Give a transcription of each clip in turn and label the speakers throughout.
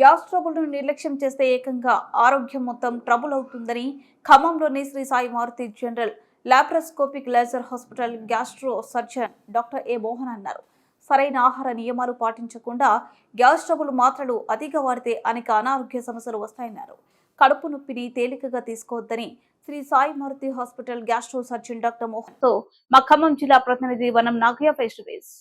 Speaker 1: Gas ట్రబుల్ను నిర్లక్ష్యం చేస్తే ఏకంగా ఆరోగ్యం మొత్తం ట్రబుల్ అవుతుందని ఖమ్మంలోని Shri Sai Maruti general laparoscopic laser hospital gastro surgeon doctor A Mohan అన్నారు. సరైన ఆహార నియమాలు పాటించకుండా గ్యాస్ ట్రబుల్ మాత్రలు అతిగా వాడితే అనేక అనారోగ్య సమస్యలు వస్తాయన్నారు. కడుపు నొప్పిని తేలికగా తీసుకోవద్దని Shri Sai Maruti hospital gastro surgeon doctor మోహన్తో మా ఖమ్మం జిల్లా ప్రతినిధి Vanam Nagaiah face to face.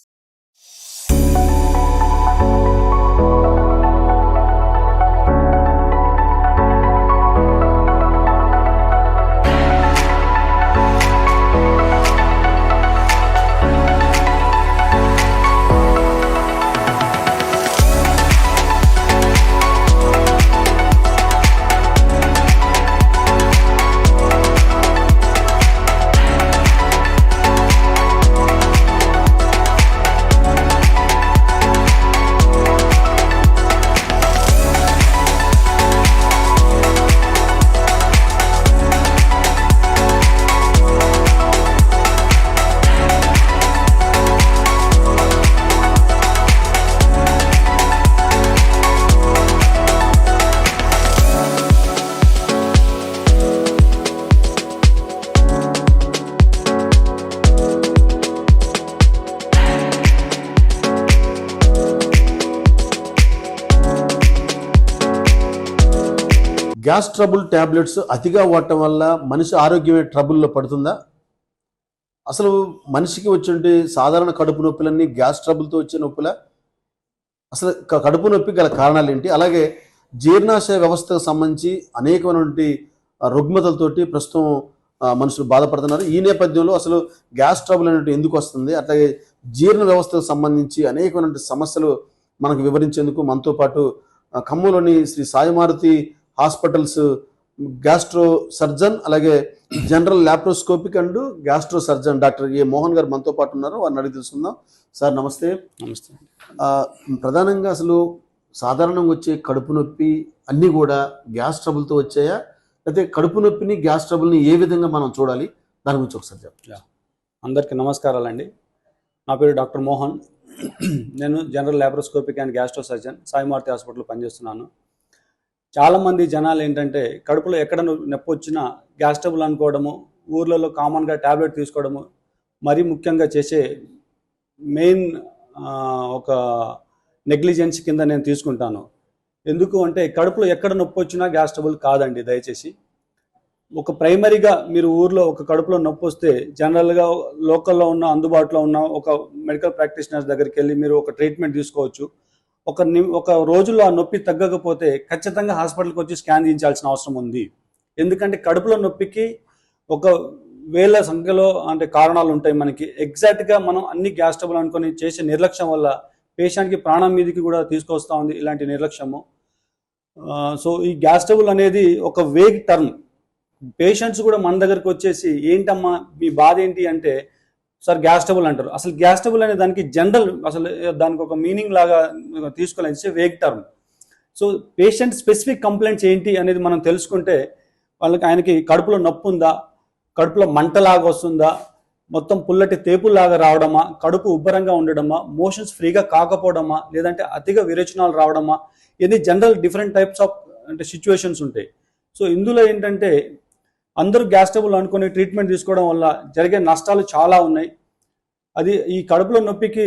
Speaker 2: Gas trouble tablets అతిగా వాడటం వల్ల మనిషి ఆరోగ్యమే ట్రబుల్లో పడుతుందా? అసలు మనిషికి వచ్చే సాధారణ కడుపు నొప్పులన్నీ గ్యాస్ ట్రబుల్తో వచ్చే నొప్పుల? అసలు కడుపు నొప్పి గల కారణాలు ఏంటి అలాగే జీర్ణాశయ వ్యవస్థకు సంబంధించి అనేకమైనటువంటి రుగ్మతలతోటి ప్రస్తుతం మనుషులు బాధపడుతున్నారు. ఈ నేపథ్యంలో అసలు గ్యాస్ ట్రబుల్ అనేటువంటి ఎందుకు వస్తుంది? అట్లాగే జీర్ణ వ్యవస్థకు సంబంధించి అనేకమైనటువంటి సమస్యలు మనకు వివరించేందుకు మనతో పాటు ఖమ్మంలోని Shri Saimaruti hospitals gastro surgeon అలాగే general laparoscopic and gastro surgeon doctor A Mohan గారు మనతో పాటు ఉన్నారు వారిని అడిగి తెలుసుకుందాం. సార్ నమస్తే.
Speaker 3: నమస్తే.
Speaker 2: ప్రధానంగా అసలు సాధారణంగా వచ్చే కడుపు నొప్పి అన్నీ కూడా గ్యాస్ ట్రబుల్తో వచ్చాయా? లేకపోతే కడుపు నొప్పిని గ్యాస్ ట్రబుల్ని ఏ విధంగా మనం చూడాలి? దాని గురించి ఒకసారి చెప్పండి.
Speaker 3: అందరికీ నమస్కారాలండి. నా పేరు డాక్టర్ మోహన్. నేను general laparoscopic and gastro surgeon Saimaruti హాస్పిటల్లో పనిచేస్తున్నాను. చాలామంది జనాలు ఏంటంటే కడుపులో ఎక్కడ నొప్పి వచ్చినా గ్యాస్ ట్రబుల్ అనుకోవడము ఊర్లలో కామన్గా ట్యాబ్లెట్ తీసుకోవడము మరీ ముఖ్యంగా చేసే మెయిన్ ఒక నెగ్లిజెన్స్ కింద నేను తీసుకుంటాను. ఎందుకు అంటే కడుపులో ఎక్కడ నొప్పి వచ్చినా గ్యాస్ ట్రబుల్ కాదండి దయచేసి. ఒక ప్రైమరీగా మీరు ఊర్లో ఒక కడుపులో నొప్పి వస్తే జనరల్గా లోకల్లో ఉన్న అందుబాటులో ఉన్న ఒక మెడికల్ ప్రాక్టీషనర్స్ దగ్గరికి వెళ్ళి మీరు ఒక ట్రీట్మెంట్ తీసుకోవచ్చు. ఒక ని- ఒక రోజులో ఆ నొప్పి తగ్గకపోతే ఖచ్చితంగా హాస్పిటల్కి వచ్చి స్కాన్ చేయించాల్సిన అవసరం ఉంది. ఎందుకంటే కడుపులో నొప్పికి ఒక వేల సంఖ్యలో అంటే కారణాలు ఉంటాయి మనకి. ఎగ్జాక్ట్గా మనం అన్ని గ్యాస్ ట్రబుల్ అనుకొని చేసే నిర్లక్ష్యం వల్ల పేషెంట్కి ప్రాణం మీదకి కూడా తీసుకొస్తా ఉంది ఇలాంటి నిర్లక్ష్యము. సో ఈ గ్యాస్ ట్రబుల్ అనేది ఒక వేగ్ టర్మ్ పేషెంట్స్ కూడా మన దగ్గరకు వచ్చేసి ఏంటమ్మా మీ బాధ ఏంటి? అంటే సార్ గ్యాస్ టబుల్ అంటారు. అసలు గ్యాస్ టబుల్ అనే దానికి జనరల్ అసలు దానికి ఒక మీనింగ్ లాగా తీసుకోవాలని vague term so patient specific complaints ఏంటి అనేది మనం తెలుసుకుంటే వాళ్ళకి ఆయనకి కడుపులో నొప్పి ఉందా కడుపులో మంటలాగా వస్తుందా మొత్తం పుల్లటి తేపులాగా రావడమా కడుపు ఉబ్బరంగా ఉండడమా మోషన్స్ ఫ్రీగా కాకపోవడమా లేదంటే అతిగా విరేచనాలు రావడమా ఇది జనరల్ డిఫరెంట్ టైప్స్ ఆఫ్ అంటే సిచ్యువేషన్స్ ఉంటాయి. సో ఇందులో ఏంటంటే అందరూ గ్యాస్ ట్రబుల్ అనుకుని ట్రీట్మెంట్ తీసుకోవడం వల్ల జరిగే నష్టాలు చాలా ఉన్నాయి. అది ఈ కడుపులో నొప్పికి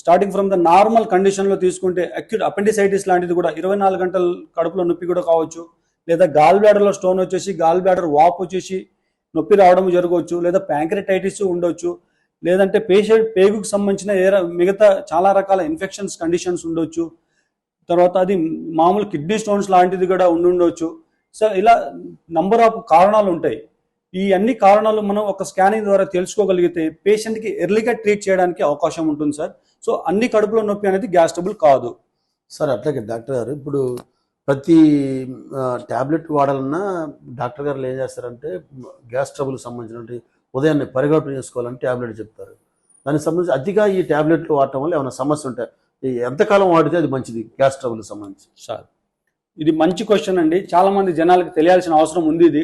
Speaker 3: స్టార్టింగ్ ఫ్రమ్ ద నార్మల్ కండిషన్లో తీసుకుంటే అక్యూట్ అపెండిసైటిస్ లాంటిది కూడా ఇరవై నాలుగు గంటలు కడుపులో నొప్పి కూడా కావచ్చు. లేదా గాల్ బ్లాడర్లో స్టోన్ వచ్చేసి గాల్ బ్లాడర్ వాప్ వచ్చేసి నొప్పి రావడం జరగవచ్చు. లేదా ప్యాంక్రటైటిస్ ఉండొచ్చు. లేదంటే పేషెంట్ పేగుకు సంబంధించిన ఏ మిగతా చాలా రకాల ఇన్ఫెక్షన్స్ కండిషన్స్ ఉండొచ్చు. తర్వాత అది మామూలు కిడ్నీ స్టోన్స్ లాంటిది కూడా ఉండుండొచ్చు. సో ఇలా నంబర్ ఆఫ్ కారణాలు ఉంటాయి. ఈ అన్ని కారణాలు మనం ఒక స్కానింగ్ ద్వారా తెలుసుకోగలిగితే పేషెంట్కి ఎర్లీగా ట్రీట్ చేయడానికి అవకాశం ఉంటుంది సార్ సో అన్ని కడుపులో నొప్పి అనేది గ్యాస్ ట్రబుల్ కాదు.
Speaker 2: సార్ అట్లాగే డాక్టర్ గారు ఇప్పుడు ప్రతి ట్యాబ్లెట్ వాడాలన్నా డాక్టర్ గారు ఏం చేస్తారంటే గ్యాస్ ట్రబుల్ సంబంధించిన ఉదయాన్నే పరిగెడుపు చేసుకోవాలని ట్యాబ్లెట్ చెప్తారు. దానికి సంబంధించి అతిగా ఈ ట్యాబ్లెట్లు వాడటం వల్ల ఏమైనా సమస్య ఉంటాయి ఎంతకాలం వాడితే అది మంచిది గ్యాస్ ట్రబుల్ సంబంధించి?
Speaker 3: సార్ ఇది మంచి క్వశ్చన్ అండి. చాలామంది జనాలకు తెలియాల్సిన అవసరం ఉంది ఇది.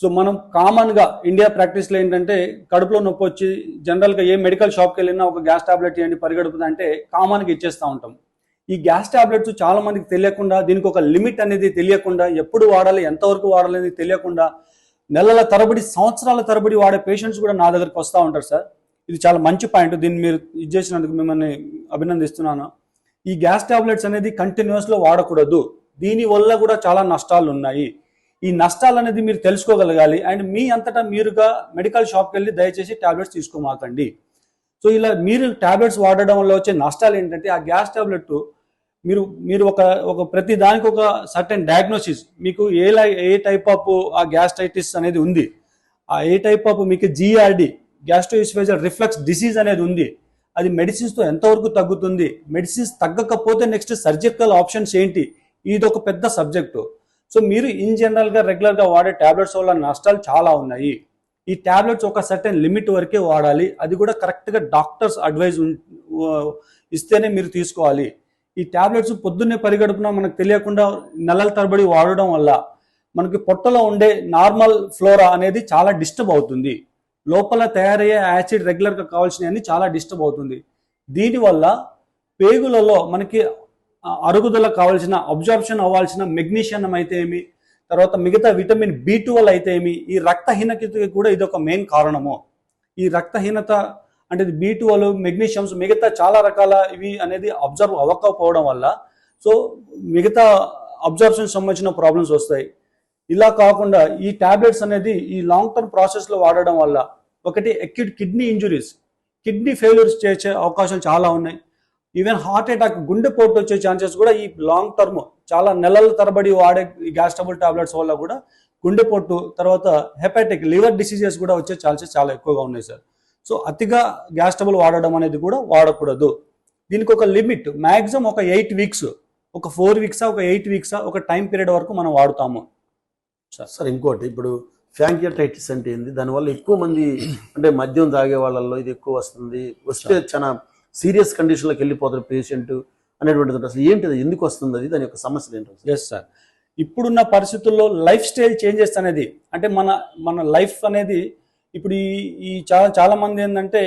Speaker 3: సో మనం కామన్గా ఇండియా ప్రాక్టీస్లో ఏంటంటే కడుపులో నొప్పి వచ్చి జనరల్గా ఏ మెడికల్ షాప్కి వెళ్ళినా ఒక గ్యాస్ టాబ్లెట్ ఇవ్వండి పరిగెడుపుది అంటే కామన్గా ఇచ్చేస్తూ ఉంటాం. ఈ గ్యాస్ ట్యాబ్లెట్స్ చాలా మందికి తెలియకుండా దీనికి ఒక లిమిట్ అనేది తెలియకుండా ఎప్పుడు వాడాలి ఎంతవరకు వాడాలి అనేది తెలియకుండా నెలల తరబడి సంవత్సరాల తరబడి వాడే పేషెంట్స్ కూడా నా దగ్గరికి వస్తూ ఉంటారు సార్. ఇది చాలా మంచి పాయింట్ దీన్ని మీరు ఇది చేసినందుకు మిమ్మల్ని అభినందిస్తున్నాను. ఈ గ్యాస్ టాబ్లెట్స్ అనేది కంటిన్యూస్లో వాడకూడదు. దీని వల్ల కూడా చాలా నష్టాలు ఉన్నాయి ఈ నష్టాలు అనేది మీరు తెలుసుకోగలగాలి. అండ్ మీ అంతటా మీరుగా మెడికల్ షాప్కి వెళ్ళి దయచేసి టాబ్లెట్స్ తీసుకోమాకండి. సో ఇలా మీరు టాబ్లెట్స్ వాడడం వల్ల వచ్చే నష్టాలు ఏంటంటే ఆ గ్యాస్ టాబ్లెట్ మీరు మీరు ఒక ఒక ప్రతి దానికి ఒక సర్టెన్ డయాగ్నోసిస్ మీకు ఏ లై- ఏ టైప్ ఆఫ్ ఆ గ్యాస్ట్రైటిస్ అనేది ఉంది. ఆ ఏ టైప్ ఆఫ్ మీకు జిఆర్డి గ్యాస్ట్రోఇస్ఫేజల్ రిఫ్లెక్స్ డిసీజ్ అనేది ఉంది. అది మెడిసిన్స్తో ఎంతవరకు తగ్గుతుంది? మెడిసిన్స్ తగ్గకపోతే నెక్స్ట్ సర్జికల్ ఆప్షన్స్ ఏంటి? ఇది ఒక పెద్ద సబ్జెక్టు సో మీరు ఇన్ జనరల్గా రెగ్యులర్గా వాడే ట్యాబ్లెట్స్ వల్ల నష్టాలు చాలా ఉన్నాయి. ఈ టాబ్లెట్స్ ఒక సర్టెన్ లిమిట్ వరకే వాడాలి. అది కూడా కరెక్ట్గా డాక్టర్స్ అడ్వైజ్ ఇస్తేనే మీరు తీసుకోవాలి. ఈ టాబ్లెట్స్ పొద్దున్నే పరిగడుపున మనకు తెలియకుండా నెలల తరబడి వాడడం వల్ల మనకి పొట్టలో ఉండే నార్మల్ ఫ్లోరా అనేది చాలా డిస్టర్బ్ అవుతుంది. లోపల తయారయ్యే యాసిడ్ రెగ్యులర్గా కావాల్సినవన్నీ చాలా డిస్టర్బ్ అవుతుంది. దీనివల్ల పేగులలో మనకి అరుగుదల కావాల్సిన అబ్జార్ప్షన్ అవ్వాల్సిన మెగ్నీషియం అయితే ఏమి? తర్వాత మిగతా విటమిన్ బి ట్వెల్వ్ అయితే ఏమి? ఈ రక్తహీనతకి కూడా ఇది ఒక మెయిన్ కారణము. ఈ రక్తహీనత అంటే బి ట్వెల్వ్ మెగ్నీషియమ్స్ మిగతా చాలా రకాల ఇవి అనేది అబ్జర్వ్ అవ్వకపోవడం వల్ల సో మిగతా అబ్జర్ప్షన్ సంబంధించిన ప్రాబ్లమ్స్ వస్తాయి. ఇలా కాకుండా ఈ టాబ్లెట్స్ అనేది ఈ లాంగ్ టర్మ్ ప్రాసెస్లో వాడడం వల్ల ఒకటి acute kidney injuries kidney failures చేసే అవకాశాలు చాలా ఉన్నాయి. ఈవెన్ హార్ట్ అటాక్ గుండెపోటు వచ్చే ఛాన్సెస్ కూడా ఈ లాంగ్ టర్మ్ చాలా నెలల తరబడి వాడే ఈ గ్యాస్ట్రబుల్ టాబ్లెట్స్ వల్ల కూడా గుండెపోటు తర్వాత హెపాటిక్ లివర్ డిసీజెస్ కూడా వచ్చే ఛాన్సెస్ చాలా ఎక్కువగా ఉన్నాయి సార్. సో అతిగా గ్యాస్ట్రబుల్ వాడడం అనేది కూడా వాడకూడదు. దీనికి ఒక లిమిట్ మ్యాక్సిమం ఒక ఎయిట్ వీక్స్ ఒక ఫోర్ వీక్సా ఒక ఎయిట్ వీక్సా ఒక టైం పీరియడ్ వరకు మనం వాడుతాము.
Speaker 2: సార్ ఇంకోటి ఇప్పుడు ఫ్యాంకియటైటిస్ అంటే ఏంది? దానివల్ల ఎక్కువ మంది అంటే మద్యం తాగే వాళ్ళల్లో ఇది ఎక్కువ వస్తుంది. వస్తే చాలా సీరియస్ కండిషన్లోకి వెళ్ళిపోతారు పేషెంట్ అనేటువంటిది. అసలు ఏంటి అది ఎందుకు వస్తుంది అది? దాని యొక్క సమస్యలు ఏంటి?
Speaker 3: ఎస్ సార్ ఇప్పుడున్న పరిస్థితుల్లో లైఫ్ స్టైల్ చేంజెస్ అనేది అంటే మన మన లైఫ్ అనేది ఇప్పుడు ఈ ఈ చాలా చాలా మంది ఏంటంటే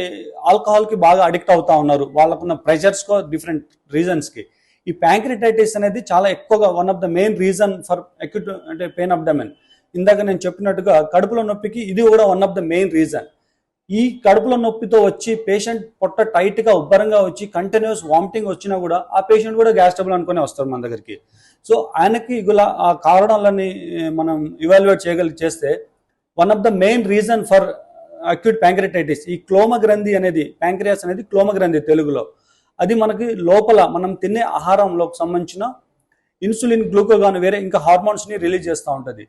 Speaker 3: ఆల్కహాల్కి బాగా అడిక్ట్ అవుతా ఉన్నారు. వాళ్ళకున్న ప్రెషర్స్కో డిఫరెంట్ రీజన్స్కి ఈ ప్యాంక్రిటైటిస్ అనేది చాలా ఎక్కువగా one of the main reason for acute అంటే పెయిన్ ఆఫ్ ద మెన్ ఇందాక నేను చెప్పినట్టుగా కడుపులో నొప్పికి ఇది కూడా one of the main reason ఈ కడుపులో నొప్పితో వచ్చి పేషెంట్ పొట్ట టైట్గా ఉబ్బరంగా వచ్చి కంటిన్యూస్ వామిటింగ్ వచ్చినా కూడా ఆ పేషెంట్ కూడా గ్యాస్ ట్రబుల్ అనుకునే వస్తారు మన దగ్గరికి. సో ఆయనకి ఇలా ఆ కారణాలని మనం ఇవాల్యుయేట్ చేయగలి చేస్తే one of the main reason for acute pancreatitis ఈ క్లోమ గ్రంథి అనేది ప్యాంక్రియాస్ అనేది క్లోమ గ్రంథి తెలుగులో. అది మనకి లోపల మనం తినే ఆహారంలోకి సంబంధించిన ఇన్సులిన్ గ్లూకోగాన్ వేరే ఇంకా హార్మోన్స్ని రిలీజ్ చేస్తూ ఉంటుంది.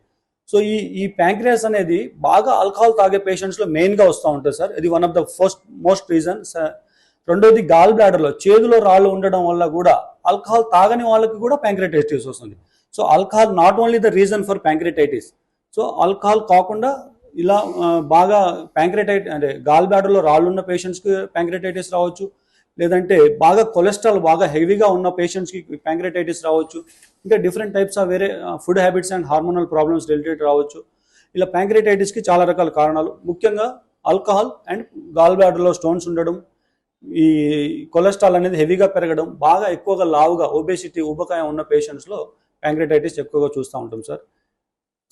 Speaker 3: సో ఈ ఈ ప్యాంక్రియాస్ అనేది బాగా ఆల్కహాల్ తాగే పేషెంట్స్లో మెయిన్గా వస్తూ ఉంటుంది సార్. ఇది one of the first most reason రెండోది గాల్ బ్లాడర్లో చేదులో రాళ్ళు ఉండడం వల్ల కూడా ఆల్కహాల్ తాగని వాళ్ళకి కూడా ప్యాంక్రటైటిస్ వస్తుంది. So alcohol not only the reason for pancreatitis so alcohol కాకుండా ఇలా బాగా ప్యాంక్రటైట్ అంటే గాల్ బ్లాడర్లో రాళ్ళు ఉన్న పేషెంట్స్కి ప్యాంక్రటైటిస్ రావచ్చు. లేదంటే బాగా కొలెస్ట్రాల్ బాగా హెవీగా ఉన్న పేషెంట్స్కి ప్యాంక్రిటైటిస్ రావచ్చు. ఇంకా డిఫరెంట్ టైప్స్ ఆఫ్ వేరే food habits and hormonal problems related రావచ్చు. ఇలా ప్యాంక్రిటైటిస్కి చాలా రకాల కారణాలు. ముఖ్యంగా ఆల్కహాల్ అండ్ గాల్ బ్లాడర్లో స్టోన్స్ ఉండడం ఈ కొలెస్ట్రాల్ అనేది హెవీగా పెరగడం బాగా ఎక్కువగా లావుగా ఒబేసిటీ ఉబకాయం ఉన్న పేషెంట్స్లో ప్యాంక్రిటైటిస్ ఎక్కువగా చూస్తూ ఉంటాం సార్.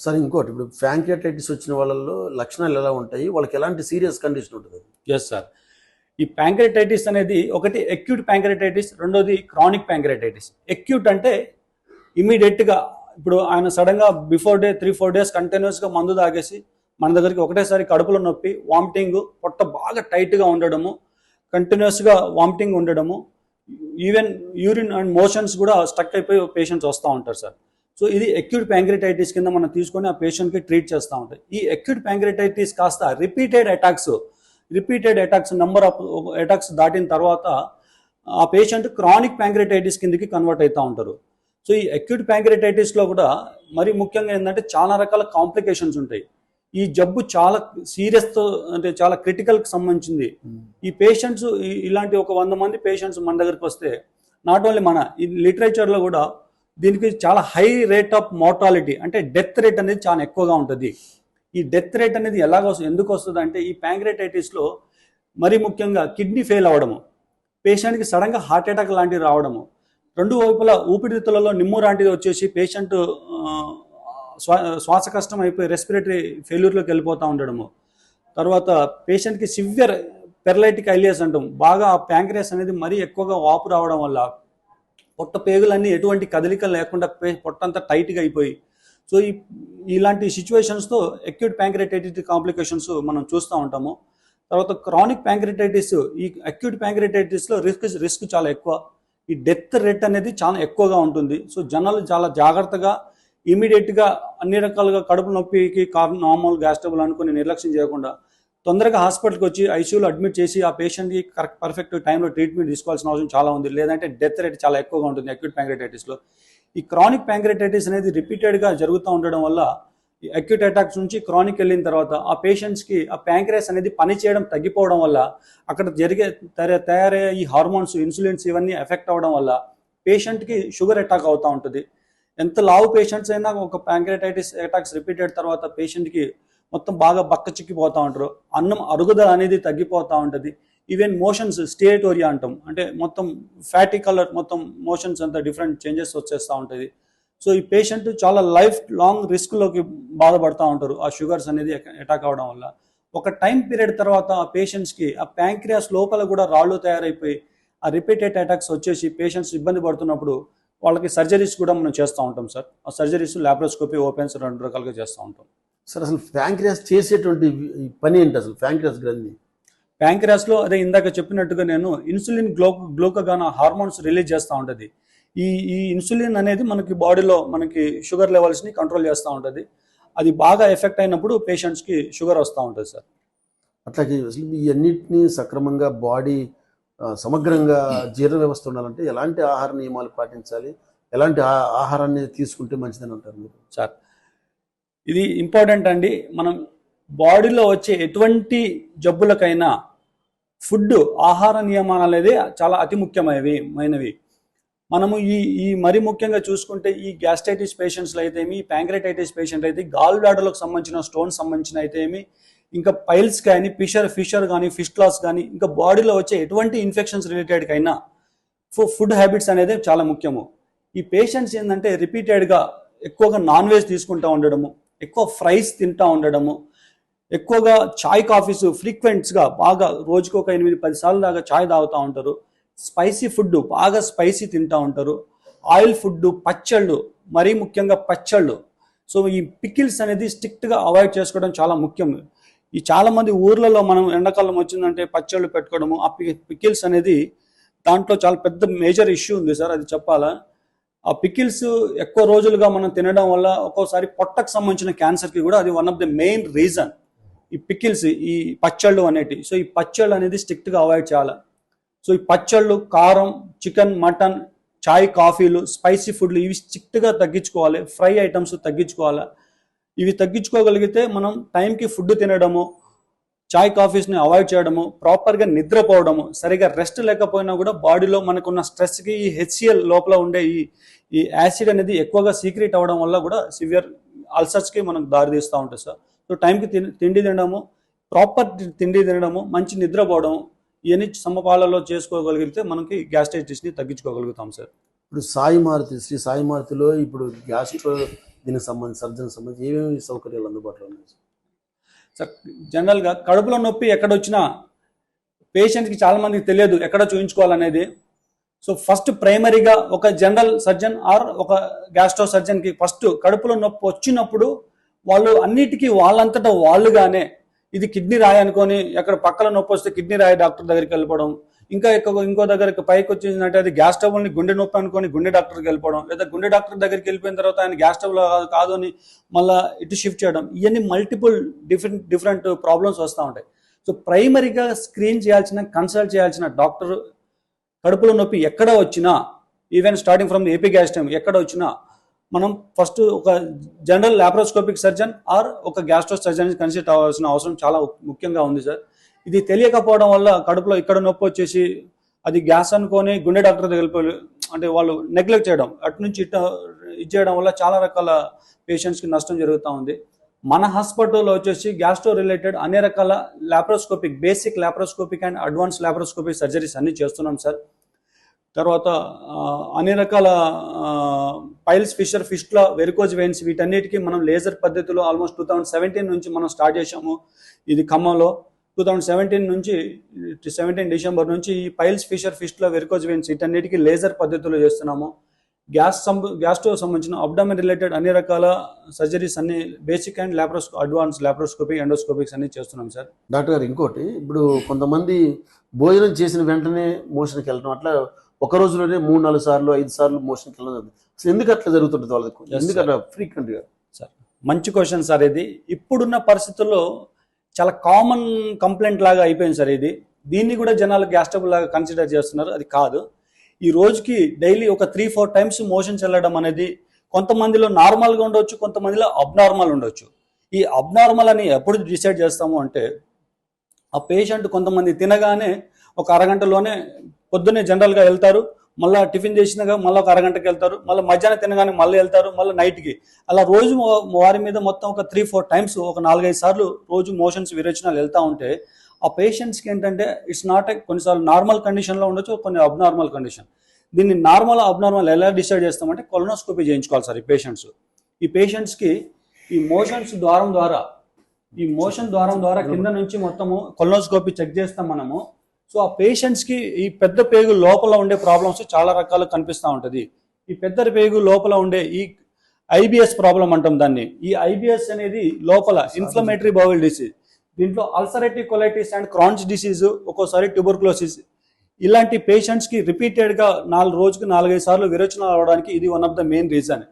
Speaker 2: సార్ ఇంకోటి ఇప్పుడు ఫ్యాంకియటైటిస్ వచ్చిన వాళ్ళల్లో లక్షణాలు ఎలా ఉంటాయి? వాళ్ళకి ఎలాంటి సీరియస్ కండిషన్ ఉంటుంది?
Speaker 3: ఎస్ సార్ ఈ ప్యాంక్రెటైటిస్ అనేది ఒకటి అక్యూట్ ప్యాంక్రిటైటిస్ రెండోది క్రానిక్ ప్యాంక్రిటైటిస్ అక్యూట్ అంటే ఇమీడియట్గా ఇప్పుడు ఆయన సడన్గా before day three four days కంటిన్యూస్గా మందు తాగేసి మన దగ్గరికి ఒకటేసారి కడుపులో నొప్పి వామిటింగ్ పొట్ట బాగా టైట్గా ఉండడము కంటిన్యూస్గా వామిటింగ్ ఉండడము ఈవెన్ యూరిన్ అండ్ మోషన్స్ కూడా స్టక్ అయిపోయి పేషెంట్స్ వస్తూ ఉంటారు సార్. సో ఇది అక్యూట్ ప్యాంక్రిటైటిస్ కింద మనం తీసుకొని ఆ పేషెంట్కి ట్రీట్ చేస్తూ ఉంటాం. ఈ అక్యూట్ ప్యాంక్రిటైటిస్ కాస్త repeated attacks repeated attacks number of attacks దాటిన తర్వాత ఆ పేషెంట్ క్రానిక్ ప్యాంక్రెటైటిస్ కిందకి కన్వర్ట్ అవుతూ ఉంటారు. సో ఈ అక్యూట్ ప్యాంక్రెటైటిస్లో కూడా మరి ముఖ్యంగా ఏంటంటే చాలా రకాల కాంప్లికేషన్స్ ఉంటాయి. ఈ జబ్బు చాలా సీరియస్తో అంటే చాలా క్రిటికల్కి సంబంధించింది. ఈ పేషెంట్స్ ఇలాంటి ఒక వంద మంది పేషెంట్స్ మన దగ్గరికి వస్తే నాట్ ఓన్లీ మన ఈ లిటరేచర్లో కూడా దీనికి చాలా హై రేట్ ఆఫ్ మోర్టాలిటీ అంటే డెత్ రేట్ అనేది చాలా ఎక్కువగా ఉంటుంది. ఈ డెత్ రేట్ అనేది ఎలాగో ఎందుకు వస్తుంది అంటే ఈ ప్యాంక్రెటైటిస్లో మరీ ముఖ్యంగా కిడ్నీ ఫెయిల్ అవ్వడము పేషెంట్కి సడన్గా హార్ట్ అటాక్ లాంటివి రావడము రెండు వైపులా ఊపిరితిత్తులలో నిమ్ము లాంటిది వచ్చేసి పేషెంట్ శ్వాస కష్టం అయిపోయి రెస్పిరేటరీ ఫెయిల్యూర్లోకి వెళ్ళిపోతూ ఉండడము. తర్వాత పేషెంట్కి సివియర్ పెరలైటిక్ ఐలియస్ అంటాం. బాగా ఆ ప్యాంక్రియాస్ అనేది మరీ ఎక్కువగా వాపు రావడం వల్ల పొట్ట పేగులన్నీ ఎటువంటి కదలిక లేకుండా పొట్టంతా టైట్గా అయిపోయి సో ఈ ఇలాంటి సిచ్యువేషన్స్తో అక్యూట్ ప్యాంక్రియాటైటిస్ కాంప్లికేషన్స్ మనం చూస్తూ ఉంటాము. తర్వాత క్రానిక్ ప్యాంక్రెటైటిస్ ఈ అక్యూట్ ప్యాంక్రెటైటిస్లో రిస్క్ రిస్క్ చాలా ఎక్కువ. ఈ డెత్ రేట్ అనేది చాలా ఎక్కువగా ఉంటుంది. సో జనాలు చాలా జాగ్రత్తగా ఇమీడియట్గా అన్ని రకాలుగా కడుపు నొప్పికి కారణం నార్మల్ గ్యాస్ ట్రబుల్ అనుకుని నిర్లక్ష్యం చేయకుండా తొందరగా హాస్పిటల్కి వచ్చి ఐసీయూలో అడ్మిట్ చేసి ఆ పేషెంట్కి కరెక్ట్ పర్ఫెక్ట్ టైంలో ట్రీట్మెంట్ తీసుకోవాల్సిన అవసరం చాలా ఉంది. లేదంటే డెత్ రేట్ చాలా ఎక్కువగా ఉంటుంది అక్యూట్ ప్యాంక్రియాటైటిస్లో ఈ క్రానిక్ ప్యాంక్రటైటిస్ అనేది రిపీటెడ్గా జరుగుతూ ఉండడం వల్ల ఈ అక్యూట్ అటాక్స్ నుంచి క్రానిక్ వెళ్ళిన తర్వాత ఆ పేషెంట్స్కి ఆ ప్యాంక్రియాస్ అనేది పని చేయడం తగ్గిపోవడం వల్ల అక్కడ జరిగే తయారు తయారయ్యే ఈ హార్మోన్స్ ఇన్సులిన్స్ ఇవన్నీ ఎఫెక్ట్ అవ్వడం వల్ల పేషెంట్కి షుగర్ అటాక్ అవుతూ ఉంటుంది. ఎంత లావు పేషెంట్స్ అయినా ఒక ప్యాంక్రటైటిస్ అటాక్స్ రిపీటెడ్ తర్వాత పేషెంట్కి మొత్తం బాగా బక్క చిక్కిపోతూ ఉంటారు. అన్నం అరుగుదల అనేది తగ్గిపోతూ ఉంటుంది. ఈవెన్ మోషన్స్ స్టేటోరియా అంటాం. అంటే మొత్తం ఫ్యాటీ కలర్ మొత్తం మోషన్స్ అంతా డిఫరెంట్ చేంజెస్ వచ్చేస్తూ ఉంటుంది. సో ఈ పేషెంట్ చాలా లైఫ్ లాంగ్ రిస్క్లోకి బాధపడుతూ ఉంటారు ఆ షుగర్స్ అనేది అటాక్ అవడం వల్ల. ఒక టైం పీరియడ్ తర్వాత ఆ పేషెంట్స్కి ఆ ప్యాంక్రియాస్ లోపల కూడా రాళ్ళు తయారైపోయి ఆ రిపీటెడ్ అటాక్స్ వచ్చేసి పేషెంట్స్ ఇబ్బంది పడుతున్నప్పుడు వాళ్ళకి సర్జరీస్ కూడా మనం చేస్తూ ఉంటాం సార్. ఆ సర్జరీస్ ల్యాప్రోస్కోపీ ఓపెన్స్ రెండు రకాలుగా చేస్తూ ఉంటాం.
Speaker 2: సార్ అసలు ప్యాంక్రియాస్ చేసేటువంటి ఈ పని ఏంటి అసలు? ప్యాంక్రియాస్ గ్రంథి?
Speaker 3: ప్యాంక్రియాస్లో అదే ఇందాక చెప్పినట్టుగా నేను ఇన్సులిన్ గ్లో గ్లూకగాన్ హార్మోన్స్ రిలీజ్ చేస్తూ ఉంటుంది. ఈ ఈ ఇన్సులిన్ అనేది మనకి బాడీలో మనకి షుగర్ లెవెల్స్ని కంట్రోల్ చేస్తూ ఉంటుంది. అది బాగా ఎఫెక్ట్ అయినప్పుడు పేషెంట్స్కి షుగర్ వస్తూ ఉంటుంది సార్.
Speaker 2: అట్లాగే అసలు ఈ అన్నిటినీ సక్రమంగా బాడీ సమగ్రంగా జీర్ణ వ్యవస్థ ఉండాలంటే ఎలాంటి ఆహార నియమాలు పాటించాలి? ఎలాంటి ఆహారాన్ని తీసుకుంటే మంచిదని అంటారు మీరు?
Speaker 3: సార్ ఇది ఇంపార్టెంట్ అండి. మనం బాడీలో వచ్చే ఎటువంటి జబ్బులకైనా ఫుడ్ ఆహార నియమాలు అనేది చాలా అతి ముఖ్యమైనవి మైనవి. మనము ఈ ఈ మరి ముఖ్యంగా చూసుకుంటే ఈ గ్యాస్ట్రైటిస్ పేషెంట్స్లో అయితే ఏమి ప్యాంక్రైటైటిస్ పేషెంట్లు అయితే గాల్ బ్లాడర్లకు సంబంధించిన స్టోన్ సంబంధించిన అయితే ఏమి ఇంకా పైల్స్ కానీ ఫిషర్ ఫిషర్ కానీ ఫిష్ క్లాస్ కానీ ఇంకా బాడీలో వచ్చే ఎటువంటి ఇన్ఫెక్షన్స్ రిలేటెడ్ కైనా ఫుడ్ హ్యాబిట్స్ అనేది చాలా ముఖ్యము. ఈ పేషెంట్స్ ఏంటంటే రిపీటెడ్గా ఎక్కువగా నాన్ వెజ్ తీసుకుంటూ ఉండడము ఎక్కువ ఫ్రైస్ తింటూ ఉండడము ఎక్కువగా చాయ్ కాఫీస్ ఫ్రీక్వెంట్స్గా బాగా రోజుకు ఒక ఎనిమిది పది సార్లు దాకా చాయ్ తాగుతూ ఉంటారు. స్పైసీ ఫుడ్ బాగా స్పైసీ తింటూ ఉంటారు. ఆయిల్ ఫుడ్ పచ్చళ్ళు మరీ ముఖ్యంగా పచ్చళ్ళు. సో ఈ పికిల్స్ అనేది స్ట్రిక్ట్గా అవాయిడ్ చేసుకోవడం చాలా ముఖ్యం. ఈ చాలామంది ఊర్లలో మనం ఎండాకాలం వచ్చిందంటే పచ్చళ్ళు పెట్టుకోవడము ఆ పికిల్స్ అనేది దాంట్లో చాలా పెద్ద మేజర్ ఇష్యూ ఉంది సార్ అది చెప్పాలా? ఆ పికిల్స్ ఎక్కువ రోజులుగా మనం తినడం వల్ల ఒక్కోసారి పొట్టకు సంబంధించిన క్యాన్సర్కి కూడా అది one of the main reason ఈ పికిల్స్ ఈ పచ్చళ్ళు అనేటి సో ఈ పచ్చళ్ళు అనేది స్ట్రిక్ట్గా అవాయిడ్ చేయాలి. సో ఈ పచ్చళ్ళు కారం చికెన్ మటన్ చాయ్ కాఫీలు స్పైసీ ఫుడ్లు ఇవి స్ట్రిక్ట్గా తగ్గించుకోవాలి. ఫ్రై ఐటమ్స్ తగ్గించుకోవాలి. ఇవి తగ్గించుకోగలిగితే మనం టైంకి ఫుడ్ తినడము చాయ్ కాఫీస్ని అవాయిడ్ చేయడము ప్రాపర్గా నిద్రపోవడము సరిగా రెస్ట్ లేకపోయినా కూడా బాడీలో మనకున్న స్ట్రెస్కి ఈ హెచ్సిఎల్ లోపల ఉండే ఈ ఈ యాసిడ్ అనేది ఎక్కువగా సీక్రెట్ అవ్వడం వల్ల కూడా సివియర్ అల్సర్స్కి మనకు దారితీస్తూ ఉంటుంది సార్. సో టైంకి తిండి తినడము ప్రాపర్ తిండి తినడము మంచి నిద్రపోవడము ఇవన్నీ సమపాలలో చేసుకోగలిగితే మనకి గ్యాస్ట్రైటిస్ని తగ్గించుకోగలుగుతాం సార్
Speaker 2: ఇప్పుడు సాయి మారుతి శ్రీ సాయి మారుతిలో ఇప్పుడు గ్యాస్ట్రో దీనికి సంబంధించి సర్జన్ సంబంధించి ఏమేమి సౌకర్యాలు అందుబాటులో ఉన్నాయి సార్?
Speaker 3: సార్ జనరల్గా కడుపులో నొప్పి ఎక్కడ వచ్చినా పేషెంట్కి చాలా మందికి తెలియదు ఎక్కడ చూయించుకోవాలనేది సో ఫస్ట్ ప్రైమరీగా ఒక జనరల్ సర్జన్ ఆర్ ఒక గ్యాస్ట్రో సర్జన్కి ఫస్ట్ కడుపులో నొప్పి వచ్చినప్పుడు వాళ్ళు అన్నిటికీ వాళ్ళంతటా వాళ్ళుగానే ఇది కిడ్నీ రాయి అనుకొని ఎక్కడ పక్కన నొప్పి వస్తే కిడ్నీ రాయి డాక్టర్ దగ్గరికి వెళ్ళిపోవడం. ఇంకా ఇంకో దగ్గరికి పైకి వచ్చిందంటే అది గ్యాస్ ట్రబుల్ని గుండె నొప్పి అనుకొని గుండె డాక్టర్కి వెళ్ళిపోవడం. లేదా గుండె డాక్టర్ దగ్గరికి వెళ్ళిపోయిన తర్వాత ఆయన గ్యాస్ ట్రబుల్ కాదు కాదు అని మళ్ళీ ఇటు షిఫ్ట్ చేయడం. ఇవన్నీ మల్టిపుల్ డిఫరెంట్ డిఫరెంట్ ప్రాబ్లమ్స్ వస్తూ ఉంటాయి. సో ప్రైమరీగా స్క్రీన్ చేయాల్సిన కన్సల్ట్ చేయాల్సిన డాక్టర్ కడుపులో నొప్పి ఎక్కడ వచ్చినా even starting from epigastrium ఎక్కడ వచ్చినా మనం ఫస్ట్ ఒక జనరల్ లాప్రోస్కోపిక్ సర్జన్ ఆర్ ఒక గ్యాస్ట్రో సర్జన్ కన్సిడర్ అవ్వాల్సిన అవసరం చాలా ముఖ్యంగా ఉంది సార్ ఇది తెలియకపోవడం వల్ల కడుపులో ఇక్కడ నొప్పి వచ్చేసి అది గ్యాస్ అనుకొని గుండె డాక్టర్ దగ్గర అంటే వాళ్ళు నెగ్లెక్ట్ చేయడం అటు నుంచి ఇటు ఇచ్చేయడం వల్ల చాలా రకాల పేషెంట్స్కి నష్టం జరుగుతూ ఉంది. మన హాస్పిటల్లో వచ్చేసి గ్యాస్ట్రో రిలేటెడ్ అన్ని రకాల laparoscopic basic laparoscopic and advance laparoscopic surgeries అన్ని చేస్తున్నాం సార్ తర్వాత అన్ని రకాల piles fissure fistula varicose veins వీటన్నిటికీ మనం లేజర్ పద్ధతిలో ఆల్మోస్ట్ టూ థౌజండ్ సెవెంటీన్ నుంచి మనం స్టార్ట్ చేశాము ఇది ఖమ్మంలో. టూ థౌజండ్ సెవెంటీన్ నుంచి సెవెంటీన్ డిసెంబర్ నుంచి ఈ piles fissure fistula varicose veins వీటన్నిటికీ లేజర్ పద్ధతిలో చేస్తున్నాము. గ్యాస్ సంబ గ్యాస్తో సంబంధించిన అబ్డామిన్ రిలేటెడ్ అన్ని రకాల సర్జరీస్ అన్ని basic and laparoscope advance laparoscopy endoscopics అన్ని చేస్తున్నాం సార్.
Speaker 2: డాక్టర్ గారు ఇంకోటి ఇప్పుడు కొంతమంది భోజనం చేసిన వెంటనే మోషన్కి వెళ్ళడం అట్లా ఒక రోజులోనే మూడు నాలుగు సార్లు ఐదు సార్లు జరుగుతుంది. అసలు ఎందుకు అట్లా జరుగుతుంటుంది వాళ్ళకి ఎందుకు అట్లా ఫ్రీక్వెంట్గా
Speaker 3: మంచి క్వశ్చన్ సార్ ఇది. ఇప్పుడున్న పరిస్థితుల్లో చాలా కామన్ కంప్లైంట్ లాగా అయిపోయింది సార్ ఇది. దీన్ని కూడా జనాలు గ్యాస్ ట్రబుల్ లాగా కన్సిడర్ చేస్తున్నారు. అది కాదు. ఈ రోజుకి డైలీ ఒక త్రీ ఫోర్ టైమ్స్ మోషన్స్ వెళ్ళడం అనేది కొంతమందిలో నార్మల్గా ఉండొచ్చు కొంతమందిలో అబ్నార్మల్ ఉండొచ్చు. ఈ అబ్నార్మల్ అని ఎప్పుడు డిసైడ్ చేస్తాము అంటే ఆ పేషెంట్ కొంతమంది తినగానే ఒక అరగంటలోనే పొద్దున్నే జనరల్గా వెళ్తారు మళ్ళీ టిఫిన్ చేసినాక మళ్ళీ ఒక అరగంటకి వెళ్తారు మళ్ళీ మధ్యాహ్నం తినగానే మళ్ళీ వెళ్తారు మళ్ళీ నైట్కి. అలా రోజు వారి మీద మొత్తం ఒక త్రీ ఫోర్ టైమ్స్ ఒక నాలుగైదు సార్లు రోజు మోషన్స్ విరేచనాలు వెళ్తూ ఉంటే ఆ పేషెంట్స్కి ఏంటంటే ఇట్స్ నాట్ కొన్నిసార్లు నార్మల్ కండిషన్లో ఉండొచ్చు కొన్ని అబ్నార్మల్ కండిషన్ దీన్ని నార్మల్ అబ్నార్మల్ ఎలా డిసైడ్ చేస్తామంటే కొలనోస్కోపీ చేయించుకోవాలి సార్ ఈ పేషెంట్స్ ఈ పేషెంట్స్కి ఈ మోషన్స్ ద్వారం ద్వారా ఈ మోషన్ ద్వారం ద్వారా కింద నుంచి మొత్తము కొలనోస్కోపీ చెక్ చేస్తాం మనము. సో ఆ పేషెంట్స్కి ఈ పెద్ద పేగు లోపల ఉండే ప్రాబ్లమ్స్ చాలా రకాలు కనిపిస్తూ ఉంటుంది. ఈ పెద్ద పేగు లోపల ఉండే ఈ ఐబిఎస్ ప్రాబ్లం అంటాం దాన్ని. ఈ ఐబిఎస్ అనేది లోపల ఇన్ఫ్లమేటరీ బౌల్ డిసీజ్ దీంట్లో ulcerative colitis and Crohn's disease ఒక్కోసారి ట్యూబర్క్లోసిస్ ఇలాంటి పేషెంట్స్కి రిపీటెడ్గా నాలుగు రోజుకి నాలుగైదు సార్లు విరోచనాలు అవడానికి ఇది one of the main reason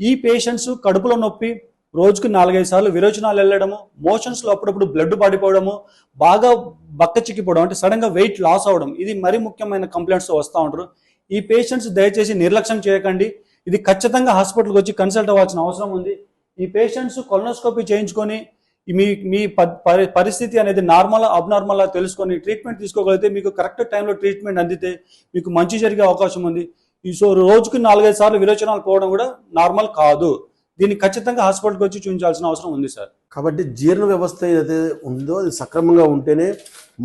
Speaker 3: ఈ పేషెంట్స్ కడుపులో నొప్పి రోజుకు నాలుగైదు సార్లు విరోచనాలు వెళ్ళడము మోషన్స్లో అప్పుడప్పుడు బ్లడ్ పడిపోవడము బాగా బక్క చిక్కిపోవడం అంటే సడన్గా వెయిట్ లాస్ అవ్వడం ఇది మరీ ముఖ్యమైన కంప్లైంట్స్ వస్తూ ఉంటారు. ఈ పేషెంట్స్ దయచేసి నిర్లక్ష్యం చేయకండి. ఇది ఖచ్చితంగా హాస్పిటల్కి వచ్చి కన్సల్ట్ అవ్వాల్సిన అవసరం ఉంది. ఈ పేషెంట్స్ కొలనోస్కోపీ చేయించుకొని మీ మీ ప- పరి- పరిస్థితి అనేది నార్మల్ అబ్నార్మల్ తెలుసుకొని ట్రీట్మెంట్ తీసుకోగలిగితే మీకు కరెక్ట్ టైంలో ట్రీట్మెంట్ అందితే మీకు మంచి జరిగే అవకాశం ఉంది. ఈ సో రోజుకు నాలుగైదు సార్లు విరోచనాలు పోవడం కూడా నార్మల్ కాదు. దీన్ని ఖచ్చితంగా హాస్పిటల్కి వచ్చి చూపించాల్సిన అవసరం ఉంది సార్.
Speaker 2: కాబట్టి జీర్ణ వ్యవస్థ ఏదైతే ఉందో అది సక్రమంగా ఉంటేనే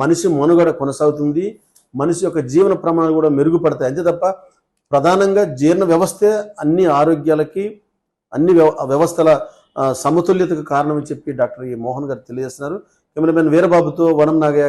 Speaker 2: మనిషి మనుగడ కొనసాగుతుంది. మనిషి యొక్క జీవన ప్రమాణాలు కూడా మెరుగుపడతాయి. అంతే తప్ప ప్రధానంగా జీర్ణ వ్యవస్థే అన్ని ఆరోగ్యాలకి అన్ని వ్యవ వ్యవస్థల సమతుల్యతకు కారణమని చెప్పి డాక్టర్ ఈ మోహన్ గారు తెలియజేస్తున్నారు. కెమెరామెన్ వీరబాబుతో వనం నాగయ్య